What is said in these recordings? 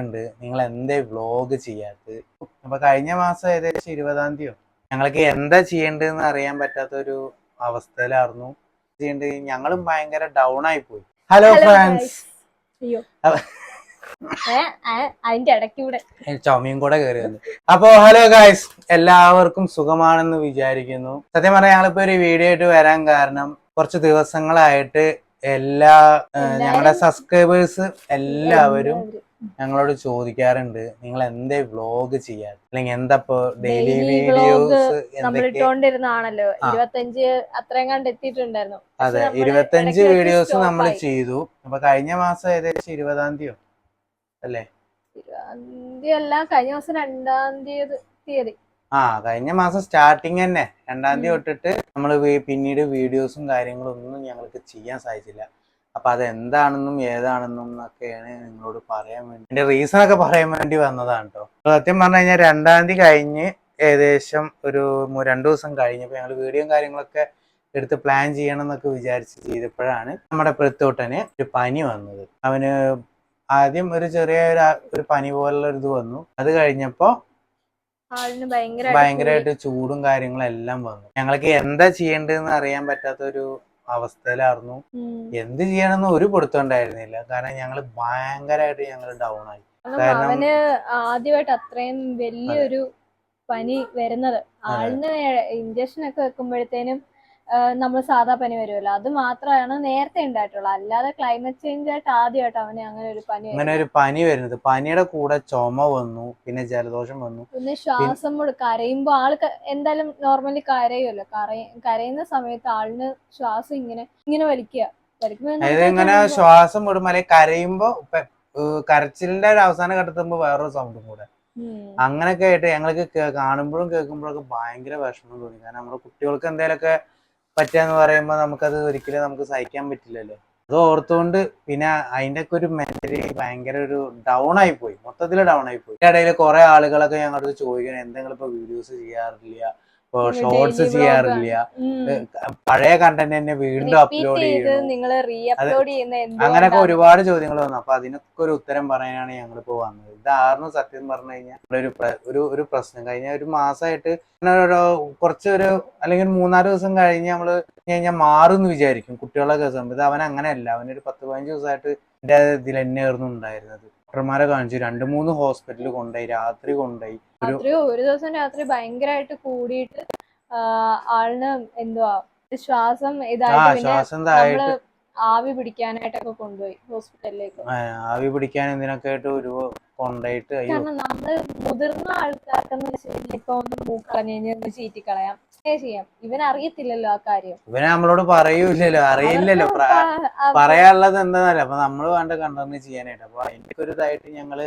ഉണ്ട് നിങ്ങൾ എന്തേ വ്ലോഗ് ചെയ്യാത്തത്? അപ്പൊ കഴിഞ്ഞ മാസം ഏകദേശം ഇരുപതാം തീയതി ഞങ്ങൾക്ക് എന്താ ചെയ്യേണ്ടതെന്ന് അറിയാൻ പറ്റാത്ത ഒരു അവസ്ഥയിലായിരുന്നു. ചെയ്യേണ്ടത് ഞങ്ങളും ഭയങ്കര ഡൗൺ ആയി പോയി. ഹലോ ഫ്രണ്ട്സ് ഫ്രാൻസ് അതിന്റെ ചുമയും കൂടെ കയറി വന്നു അപ്പോ ഹലോ ഗായ്സ് എല്ലാവർക്കും സുഖമാണെന്ന് വിചാരിക്കുന്നു. സത്യം പറഞ്ഞാൽ ഞങ്ങളിപ്പോ ഒരു വീഡിയോ ആയിട്ട് വരാൻ കാരണം കുറച്ച് ദിവസങ്ങളായിട്ട് എല്ലാ ഞങ്ങളുടെ സബ്സ്ക്രൈബേഴ്സ് എല്ലാവരും. ഞങ്ങളോട് ചോദിക്കാറുണ്ട് നിങ്ങൾ എന്തേ വ്ലോഗ് ചെയ്യാൻ അല്ലെങ്കിൽ എന്താ ഇപ്പൊ ഡെയിലി വീഡിയോസ്. ഇരുപത്തഞ്ച് അത്രയും കണ്ട് എത്തിയിട്ടുണ്ടായിരുന്നു. അതെ ഇരുപത്തഞ്ച് വീഡിയോസ് നമ്മൾ. ചെയ്തു. അപ്പൊ കഴിഞ്ഞ മാസം ഏകദേശം ഇരുപതാം തീയതി അല്ലേ? ഇരുപതാം തീയതി അല്ല കഴിഞ്ഞ മാസം രണ്ടാം തീയതി തീയതി. ആ കഴിഞ്ഞ മാസം സ്റ്റാർട്ടിങ് തന്നെ. രണ്ടാം തീയതി തൊട്ടിട്ട് നമ്മൾ പിന്നീട് വീഡിയോസും കാര്യങ്ങളും ഒന്നും ഞങ്ങൾക്ക് ചെയ്യാൻ സാധിച്ചില്ല. അപ്പൊ അതെന്താണെന്നും ഏതാണെന്നും എന്നൊക്കെയാണ് നിങ്ങളോട് പറയാൻ വേണ്ടി എന്റെ റീസൺ ഒക്കെ പറയാൻ വേണ്ടി വന്നതാണ് കേട്ടോ സത്യം പറഞ്ഞു കഴിഞ്ഞാൽ രണ്ടാം തീയതി കഴിഞ്ഞ് ഏകദേശം ഒരു രണ്ടു ദിവസം കഴിഞ്ഞപ്പോൾ ഞങ്ങൾ വീഡിയോയും കാര്യങ്ങളൊക്കെ എടുത്ത് പ്ലാൻ ചെയ്യണം എന്നൊക്കെ വിചാരിച്ച് ചെയ്തപ്പോഴാണ് നമ്മുടെ പ്രത്തോട്ടന് ഒരു പനി വന്നത്. അവന് ആദ്യം ഒരു ചെറിയ ഒരു പനി പോലുള്ള ഒരു ഇത് വന്നു. അത് കഴിഞ്ഞപ്പോ ആളിന് ഭയങ്കര ഭയങ്കരമായിട്ട് ചൂടും കാര്യങ്ങളും എല്ലാം വന്നു. ഞങ്ങൾക്ക് എന്താ ചെയ്യേണ്ടതെന്ന് അറിയാൻ പറ്റാത്ത ഒരു അവസ്ഥയിലായിരുന്നു. എന്ത് ചെയ്യണമെന്ന് ഒരു പിടുത്തം ഉണ്ടായിരുന്നില്ല. കാരണം ഞങ്ങൾ ഭയങ്കരമായിട്ട് ഞങ്ങൾ ഡൗൺ ആയി. കാരണം- അവന് ആദ്യമായിട്ട് അത്രയും വലിയൊരു പനി വരുന്നത്. ആളിന് ഇഞ്ചക്ഷൻ ഒക്കെ വെക്കുമ്പോഴത്തേനും നമ്മൾ സാധാ പനി വരുമല്ലോ അത് മാത്രമാണ് നേരത്തെ ഉണ്ടായിട്ടുള്ളത് അല്ലാതെ ക്ലൈമറ്റ് ചേഞ്ച് ആയിട്ട് ആദ്യമായിട്ട് അവന് അങ്ങനെ ഒരു പനി അങ്ങനെ ഒരു പനി വരുന്നത്. പനിയുടെ കൂടെ ചുമ വന്നു പിന്നെ ജലദോഷം വന്നു. പിന്നെ ശ്വാസം മുട് കരയുമ്പോ ആൾ ക- എന്തായാലും നോർമലി കരയുമല്ലോ കരയ കരയുന്ന സമയത്ത് ആളിന് ശ്വാസം ഇങ്ങനെ ഇങ്ങനെ വലിക്കുക അതായത് ഇങ്ങനെ ശ്വാസം വിടുമ്പോൾ അല്ലെങ്കിൽ കരയുമ്പോ കരച്ചിലിന്റെ ഒരു അവസാനം ഘട്ടത്തുമ്പോ വേറൊരു സൗണ്ടും കൂടെ. അങ്ങനെയൊക്കെ ആയിട്ട് ഞങ്ങൾക്ക് കാണുമ്പോഴും കേൾക്കുമ്പോഴൊക്കെ ഭയങ്കര വിഷമം തോന്നി. കാരണം നമ്മുടെ കുട്ടികൾക്ക് എന്തെങ്കിലുമൊക്കെ പറ്റുകയെന്ന് പറയുമ്പോൾ നമുക്കത് ഒരിക്കലും നമുക്ക് സഹിക്കാൻ പറ്റില്ലല്ലോ. അത് ഓർത്തുകൊണ്ട് പിന്നെ അതിന്റെ ഒക്കെ ഒരു മെന്റലി ഭയങ്കര ഒരു ഡൗൺ ആയി പോയി. മൊത്തത്തിൽ ഡൗൺ ആയി പോയി. ഇടയിൽ കുറെ ആളുകളൊക്കെ ഞങ്ങളടുത്ത് ചോദിക്കണം എന്തെങ്കിലും ഇപ്പൊ വീഡിയോസ് ചെയ്യാറില്ല? ഇപ്പൊ ഷോർട്സ് ചെയ്യാറില്ല. പഴയ കണ്ടന്റ് തന്നെ വീണ്ടും അപ്ലോഡ് ചെയ്യുന്നു. അങ്ങനെയൊക്കെ ഒരുപാട് ചോദ്യങ്ങൾ വന്നു. അപ്പൊ അതിനൊക്കെ ഒരു ഉത്തരം പറയാനാണ് ഞങ്ങൾ ഇപ്പൊ വന്നത് ഇതായിരുന്നു സത്യം പറഞ്ഞു കഴിഞ്ഞാൽ ഒരു ഒരു ഒരു പ്രശ്നം. കഴിഞ്ഞ ഒരു മാസമായിട്ട് ഓരോ കുറച്ചൊരു അല്ലെങ്കിൽ മൂന്നാൽ ദിവസം കഴിഞ്ഞ് നമ്മൾ കഴിഞ്ഞാൽ മാറും എന്ന് വിചാരിക്കും. കുട്ടികളൊക്കെ കേസം ഇത് അവൻ അങ്ങനെയല്ല. അവനൊരു പത്ത് പതിനഞ്ച് ദിവസമായിട്ട് എന്റെ ഇതിൽ തന്നെയായിരുന്നു ഉണ്ടായിരുന്നത്. ഡോക്ടർമാരെ കാണിച്ചു. രണ്ട് മൂന്ന് ഹോസ്പിറ്റലിൽ കൊണ്ടുപോയി. രാത്രി കൊണ്ടുപോയി. ഒരു രാത്രി ഒരു ദിവസം രാത്രി ഭയങ്കരമായിട്ട് കൂടിയിട്ട് ആളിന് എന്തുവാ ശ്വാസം ഇതായിട്ട് പിന്നെ ആവി പിടിക്കാനായിട്ടൊക്കെ കൊണ്ടുപോയി ഹോസ്പിറ്റലിലേക്ക്. ആവി പിടിക്കാൻ എന്തിനൊക്കെ ആയിട്ട് ഒരു കൊണ്ടുപോയിട്ട് അയ്യോ. കാരണം നമ്മൾ മുതിർന്ന ആൾക്കാർക്കെന്ന് വെച്ചിട്ടുണ്ടെങ്കിൽ ഇപ്പൊ ഒന്ന് മൂക്കളഞ്ഞ് ചീറ്റിക്കളയാം. ചെയ്യാം? ഇവൻ അറിയത്തില്ലല്ലോ ആ കാര്യം. ഇവനെ നമ്മളോട് പറയൂലല്ലോ അറിയില്ലല്ലോ. പറയാനുള്ളത് എന്താന്നല്ല അപ്പൊ നമ്മൾ വേണ്ട കണ്ടന്റ് ചെയ്യാനായിട്ട്. അപ്പൊ അതിന്റെ ഒരു ഇതായിട്ട് ഞങ്ങൾ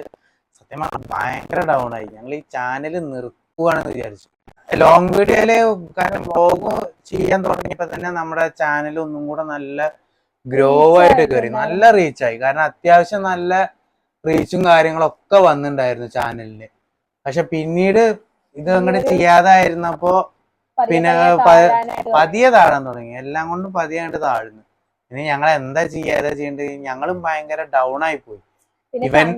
സത്യം പറഞ്ഞാൽ ഭയങ്കര ഡൗൺ ആയി. ഞങ്ങൾ ഈ ചാനൽ നിർത്തുവാണെന്ന് വിചാരിച്ചു. ലോങ് വീഡിയോയിൽ കാരണം വ്ലോഗ് ചെയ്യാൻ തുടങ്ങിയപ്പോ തന്നെ നമ്മുടെ ചാനൽ ഒന്നും കൂടെ നല്ല ഗ്രോ ആയിട്ട് കയറി നല്ല റീച്ചായി കാരണം അത്യാവശ്യം നല്ല റീച്ചും കാര്യങ്ങളൊക്കെ വന്നിട്ടുണ്ടായിരുന്നു ചാനലിന് പക്ഷെ പിന്നീട് ഇത് അങ്ങോട്ട് ചെയ്യാതായിരുന്നപ്പോ പിന്നെ പതിയെ. താഴാൻ തുടങ്ങി. എല്ലാം കൊണ്ടും പതിയായിട്ട് താഴ്ന്നു. ഇനി ഞങ്ങൾ എന്താ ചെയ്യാതെ ചെയ്യേണ്ടത്? ഞങ്ങളും ഭയങ്കര ഡൗൺ ആയി പോയി. ഇവൻ-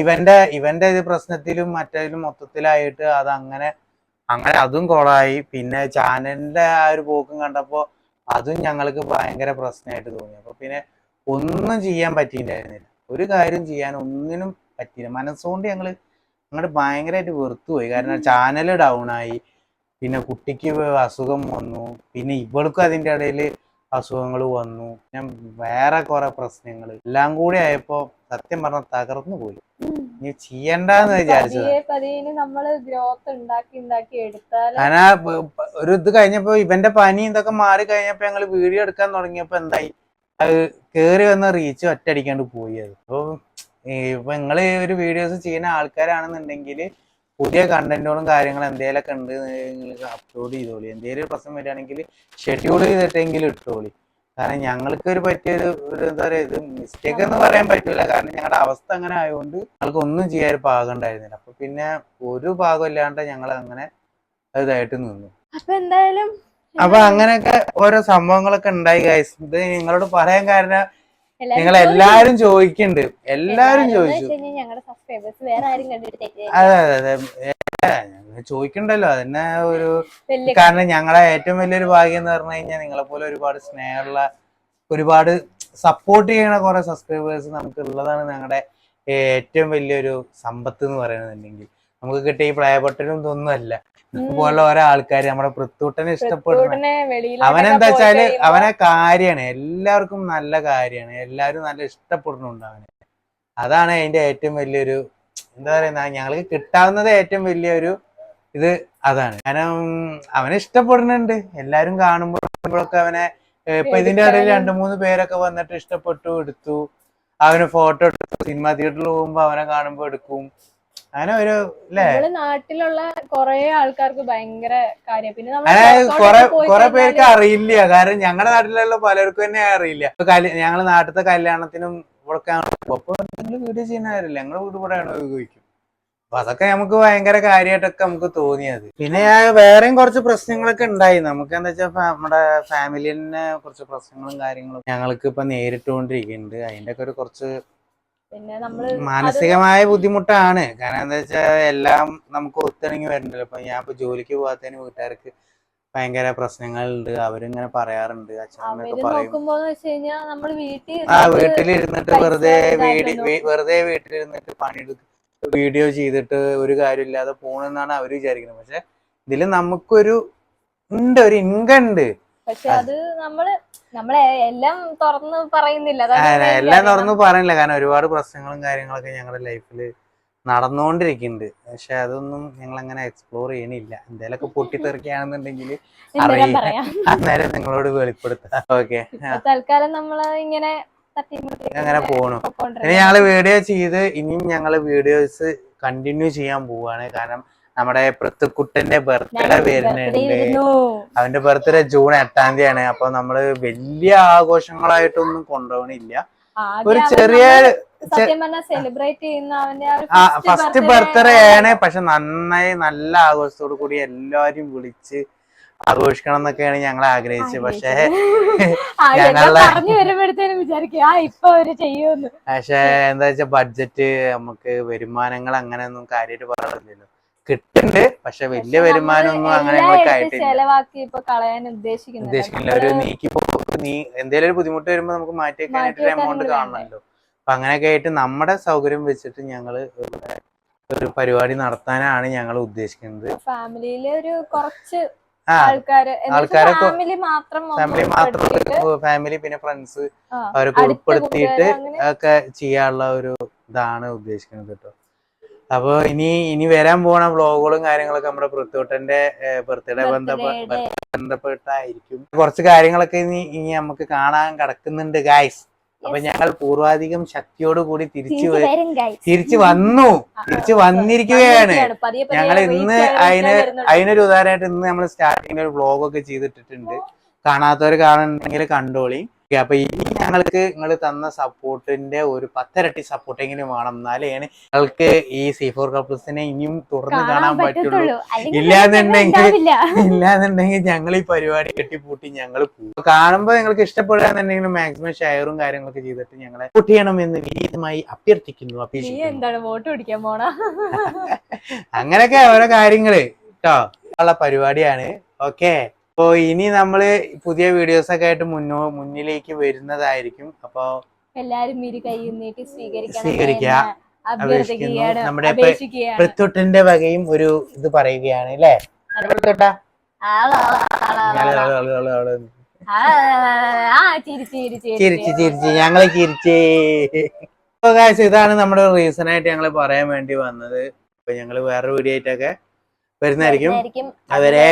ഇവന്റെ ഇവന്റെ ഇത് പ്രശ്നത്തിലും മറ്റേതിലും മൊത്തത്തിലായിട്ട് അത് അങ്ങനെ അങ്ങനെ അതും കോളായി. പിന്നെ ചാനലിന്റെ ആ ഒരു പോക്കും കണ്ടപ്പോ അതും ഞങ്ങൾക്ക് ഭയങ്കര പ്രശ്നമായിട്ട് തോന്നി. അപ്പൊ പിന്നെ ഒന്നും ചെയ്യാൻ പറ്റിയിട്ടുണ്ടായിരുന്നില്ല ഒരു കാര്യം ചെയ്യാൻ ഒന്നിനും പറ്റിയില്ല. മനസ്സുകൊണ്ട് ഞങ്ങൾ അങ്ങോട്ട് ഭയങ്കരമായിട്ട് വെറുത്തുപോയി. കാരണം ചാനൽ ഡൗൺ ആയി. പിന്നെ കുട്ടിക്ക് അസുഖം വന്നു. പിന്നെ ഇവൾക്കും അതിന്റെ ഇടയിൽ അസുഖങ്ങൾ വന്നു. ഞാൻ വേറെ കുറെ പ്രശ്നങ്ങൾ. എല്ലാം കൂടി ആയപ്പോ സത്യം പറഞ്ഞ തകർന്നു പോയി. നീ ചെയ്യണ്ടെന്ന് വിചാരിച്ചത്. ബ- ഒരു ഇത് കഴിഞ്ഞപ്പോ ഇവന്റെ പനി ഇതൊക്കെ മാറി കഴിഞ്ഞപ്പോ ഞങ്ങൾ വീഡിയോ എടുക്കാൻ തുടങ്ങിയപ്പോ എന്തായി? അത് കേറി വന്ന റീച്ച് ഒറ്റ അടിക്കാണ്ട് പോയി അത്. അപ്പൊ ഇപ്പൊ നിങ്ങൾ ഒരു വീഡിയോസ് ചെയ്യുന്ന ആൾക്കാരാണെന്നുണ്ടെങ്കിൽ പുതിയ കണ്ടന്റുകളും കാര്യങ്ങളും എന്തെങ്കിലുമൊക്കെ ഉണ്ട് നിങ്ങൾക്ക് അപ്ലോഡ് ചെയ്തോളി. എന്തെങ്കിലും ഒരു പ്രശ്നം വരികയാണെങ്കിൽ ഷെഡ്യൂൾ ചെയ്തിട്ടെങ്കിലും ഇട്ടോളി. കാരണം ഞങ്ങൾക്ക് ഒരു പറ്റിയൊരു ഒരു എന്താ പറയുക ഇത് മിസ്റ്റേക്ക് എന്ന് പറയാൻ പറ്റില്ല കാരണം ഞങ്ങളുടെ അവസ്ഥ അങ്ങനെ ആയതുകൊണ്ട് ഞങ്ങൾക്ക് ഒന്നും ചെയ്യാൻ ഒരു ഭാഗം ഉണ്ടായിരുന്നില്ല. അപ്പൊ പിന്നെ ഒരു ഭാഗം ഇല്ലാണ്ട് ഞങ്ങൾ അങ്ങനെ ഇതായിട്ട് നിന്നു. അപ്പൊ എന്തായാലും അപ്പൊ അങ്ങനെയൊക്കെ ഓരോ സംഭവങ്ങളൊക്കെ ഉണ്ടായി ഗൈസ് ഇത് നിങ്ങളോട് പറയാൻ കാരണം നിങ്ങൾ എല്ലാരും ചോദിക്കുന്നുണ്ട് എല്ലാരും ചോദിച്ചു. അതെ അതെ അതെ. ചോദിക്കണ്ടല്ലോ. അതന്നെ ഒരു കാരണം ഞങ്ങളെ ഏറ്റവും വലിയൊരു ഭാഗ്യം എന്ന് പറഞ്ഞു കഴിഞ്ഞാൽ നിങ്ങളെ പോലെ ഒരുപാട് സ്നേഹമുള്ള ഒരുപാട് സപ്പോർട്ട് ചെയ്യണ കുറെ സബ്സ്ക്രൈബേഴ്സ് നമുക്ക് ഉള്ളതാണ് ഞങ്ങളുടെ ഏറ്റവും വലിയൊരു സമ്പത്ത് എന്ന് പറയുന്നുണ്ടെങ്കിൽ നമുക്ക് കിട്ടിയ ഈ പ്ലേ ബട്ടനും ഇതൊന്നും അല്ല. ഇതുപോലുള്ള ഓരോ ആൾക്കാർ നമ്മുടെ പൃത്തൂട്ടനെ ഇഷ്ടപ്പെടുന്ന അവനെന്താ വെച്ചാൽ അവനെ കാര്യാണ് എല്ലാവർക്കും നല്ല കാര്യാണ് എല്ലാവരും നല്ല ഇഷ്ടപ്പെടുന്നുണ്ട് അവനെ. അതാണ് അതിന്റെ ഏറ്റവും വലിയൊരു എന്താ പറയുന്ന? ഞങ്ങൾക്ക് കിട്ടാവുന്നത് ഏറ്റവും വലിയൊരു ഇത് അതാണ്. കാരണം അവനെ ഇഷ്ടപ്പെടുന്നുണ്ട്. എല്ലാരും കാണുമ്പോഴൊക്കെ അവനെ ഇപ്പൊ ഇതിന്റെ ഇടയിൽ. രണ്ടു മൂന്ന് പേരൊക്കെ വന്നിട്ട് ഇഷ്ടപ്പെട്ടു എടുത്തു. അവന് ഫോട്ടോ എടുത്തു. സിനിമ തിയേറ്ററിൽ പോകുമ്പോ അവനെ കാണുമ്പോ എടുക്കും. അങ്ങനെ ഒരു നമ്മൾ നാട്ടിലുള്ള കൊറേ ആൾക്കാർക്ക് ഭയങ്കര കാര്യം. പിന്നെ നമ്മൾ പേർക്ക് അറിയില്ല. കാരണം ഞങ്ങളുടെ നാട്ടിലുള്ള പലർക്കും തന്നെ അറിയില്ല. ഞങ്ങൾ നാട്ടിലത്തെ കല്യാണത്തിനും ഇവിടെ അപ്പൊ നിങ്ങൾ വീഡിയോ ചെയ്യുന്നവരല്ലേ ഞങ്ങളുടെ വീട് കൂടെ ഉപയോഗിക്കും അപ്പൊ അതൊക്കെ നമുക്ക് ഭയങ്കര കാര്യമായിട്ടൊക്കെ നമുക്ക് തോന്നിയത് പിന്നെ വേറെയും കുറച്ച് പ്രശ്നങ്ങളൊക്കെ ഉണ്ടായി നമുക്ക് എന്താ വെച്ചാൽ നമ്മുടെ ഫാമിലിനെ കുറച്ച് പ്രശ്നങ്ങളും കാര്യങ്ങളും ഞങ്ങൾക്ക് ഇപ്പൊ നേരിട്ടുകൊണ്ടിരിക്കുന്നുണ്ട് അതിന്റെ ഒക്കെ ഒരു കുറച്ച് പിന്നെ നമ്മൾ മാനസികമായ ബുദ്ധിമുട്ടാണ്. കാരണം എന്താ വെച്ചാൽ എല്ലാം നമുക്ക് ഒത്തിണങ്ങി വരണ്ടല്ലോ. ഇപ്പൊ ഞാൻ ഇപ്പൊ ജോലിക്ക് പോകാത്തതിന് വീട്ടുകാർക്ക് ഭയങ്കര പ്രശ്നങ്ങളുണ്ട്. അവരിങ്ങനെ പറയാറുണ്ട്. പറയും. വീട്ടിൽ ആ വീട്ടിലിരുന്നിട്ട് വെറുതെ വെറുതെ വീട്ടിലിരുന്നിട്ട് പണിയെടുത്ത് വീഡിയോ ചെയ്തിട്ട് ഒരു കാര്യമില്ലാതെ പോണെന്നാണ് അവർ വിചാരിക്കുന്നത്. പക്ഷെ ഇതിൽ നമുക്കൊരു ഉണ്ട് ഒരു ഇൻകം ഉണ്ട്. പക്ഷെ അത് നമ്മൾ നമ്മളെ എല്ലാം തുറന്ന് പറയുന്നില്ല. എല്ലാം തുറന്ന് പറയണില്ല കാരണം ഒരുപാട് പ്രശ്നങ്ങളും കാര്യങ്ങളൊക്കെ ഞങ്ങളുടെ ലൈഫിൽ നടന്നുകൊണ്ടിരിക്കുന്നുണ്ട് പക്ഷെ അതൊന്നും ഞങ്ങൾ അങ്ങനെ എക്സ്പ്ലോർ ചെയ്യണില്ല. എന്തേലൊക്കെ പൊട്ടിത്തെറിക്കുകയാണെന്നുണ്ടെങ്കിൽ അന്നേരം നിങ്ങളോട് വെളിപ്പെടുത്താം. ഓക്കെ തൽക്കാലം നമ്മൾ ഇങ്ങനെ അങ്ങനെ പോണു. ഇനി. ഞങ്ങൾ വീഡിയോ ചെയ്ത് ഇനിയും ഞങ്ങൾ വീഡിയോസ് കണ്ടിന്യൂ ചെയ്യാൻ പോവാണ്. കാരണം നമ്മുടെ പൃത്തുക്കുട്ടന്റെ ബർത്ത്ഡേ വരുന്നുണ്ട് അവന്റെ ബർത്ത്ഡേ ജൂൺ എട്ടാം ആണ്. അപ്പൊ നമ്മൾ വലിയ ആഘോഷങ്ങളായിട്ടൊന്നും കൊണ്ടുപോകണില്ല. ഒരു ചെറിയ ഫസ്റ്റ് ബർത്ത്ഡേ ആണ്. പക്ഷെ നന്നായി നല്ല ആഘോഷത്തോടു കൂടി എല്ലാരും വിളിച്ച് ആഘോഷിക്കണം എന്നൊക്കെയാണ് ഞങ്ങൾ ആഗ്രഹിച്ചത്. പക്ഷേ ഞങ്ങളുടെ- പക്ഷെ എന്താ വെച്ചാ ബഡ്ജറ്റ് നമുക്ക് വരുമാനങ്ങൾ അങ്ങനെയൊന്നും കാര്യമായിട്ട് പറയാറില്ലല്ലോ കിട്ടുന്നുണ്ട്. പക്ഷെ വലിയ വരുമാനമൊന്നും അങ്ങനെ ഞങ്ങൾക്ക് ആയിട്ടില്ല. ഉദ്ദേശിക്കുന്നില്ല. ഒരു നീക്കി നീ എന്തെങ്കിലും ഒരു ബുദ്ധിമുട്ട് വരുമ്പോ നമുക്ക് മാറ്റി വെക്കാനായിട്ട് എമൗണ്ട് കാണണല്ലോ. കാണണമല്ലോ അപ്പൊ അങ്ങനെയൊക്കെ ആയിട്ട് നമ്മുടെ സൗകര്യം വെച്ചിട്ട് ഞങ്ങൾ ഒരു പരിപാടി നടത്താനാണ് ഞങ്ങൾ ഉദ്ദേശിക്കുന്നത്. ഫാമിലിയിൽ ഒരു കുറച്ച് ആൾക്കാരെ. ഫാമിലി മാത്രം ഫാമിലി പിന്നെ ഫ്രണ്ട്സ് അവരൊക്കെ ഉൾപ്പെടുത്തിയിട്ട് ഒക്കെ ചെയ്യാനുള്ള ഒരു ഇതാണ് ഉദ്ദേശിക്കുന്നത് കേട്ടോ. അപ്പൊ ഇനി ഇനി വരാൻ പോണ വ്ളോഗുകളും കാര്യങ്ങളൊക്കെ നമ്മുടെ പൃഥ്വിട്ടന്റെ ബർത്ത്ഡേ ബന്ധപ്പെട്ടായിരിക്കും കുറച്ച് കാര്യങ്ങളൊക്കെ ഇനി ഇനി നമുക്ക് കാണാൻ കിടക്കുന്നുണ്ട് ഗായ്സ് അപ്പൊ ഞങ്ങൾ പൂർവാധികം ശക്തിയോട് കൂടി തിരിച്ചു. തിരിച്ചു വന്നു. തിരിച്ചു വന്നിരിക്കുകയാണ്. ഞങ്ങൾ ഇന്ന് അതിന് അതിനൊരു ഉദാഹരണമായിട്ട് ഇന്ന് നമ്മൾ സ്റ്റാർട്ടിങ്ങിൽ ഒരു വ്ളോഗൊക്കെ ചെയ്തിട്ടിട്ടുണ്ട്. കാണാത്തവർ കാണുന്നുണ്ടെങ്കിൽ കണ്ടോളി. അപ്പൊ ഇനി ഞങ്ങൾക്ക് നിങ്ങൾ തന്ന സപ്പോർട്ടിന്റെ ഒരു പത്തിരട്ടി സപ്പോർട്ടെങ്കിലും വേണം. എന്നാലേ ഞങ്ങൾക്ക് ഈ സി ഫോർ കപ്പിൾസിനെ ഇനിയും തുടർന്ന് കാണാൻ പറ്റുള്ളൂ. ഇല്ലാന്നുണ്ടെങ്കിൽ- ഇല്ലാന്നുണ്ടെങ്കിൽ ഞങ്ങൾ ഈ പരിപാടി കെട്ടിപ്പൂട്ടി ഞങ്ങൾ പോകും കാണുമ്പോൾ നിങ്ങൾക്ക് ഇഷ്ടപ്പെടുകയാണെന്നുണ്ടെങ്കിൽ മാക്സിമം ഷെയറും കാര്യങ്ങളൊക്കെ ചെയ്തിട്ട് ഞങ്ങളെ സപ്പോർട്ട് ചെയ്യണമെന്ന് വിനീതമായി അഭ്യർത്ഥിക്കുന്നു എന്താണ് വോട്ട് പിടിക്കാൻ പോണ? അങ്ങനെയൊക്കെ ഓരോ കാര്യങ്ങൾ കേട്ടോ ഉള്ള പരിപാടിയാണ്. ഓക്കെ. അപ്പോ ഇനി നമ്മൾ പുതിയ വീഡിയോസ് ഒക്കെ ആയിട്ട് മുന്നോ മുന്നിലേക്ക് വരുന്നതായിരിക്കും അപ്പൊ എല്ലാരും ഇരു കൈ നീട്ടി സ്വീകരിക്കുക. അഭ്യർത്ഥിക്കുകയാണ് നമ്മുടെ വകയും ഒരു ഇത് പറയുകയാണ് അല്ലേ ആ ചിരിച്ച് ചിരിച്ച് ഞങ്ങൾ ചിരിച്ച് ഇതാണ് നമ്മുടെ റീസൺ ആയിട്ട് ഞങ്ങൾ പറയാൻ വേണ്ടി വന്നത് അപ്പൊ ഞങ്ങൾ വേറൊരു വീഡിയോ ആയിട്ടൊക്കെ വരുന്നതായിരിക്കും. അവരെ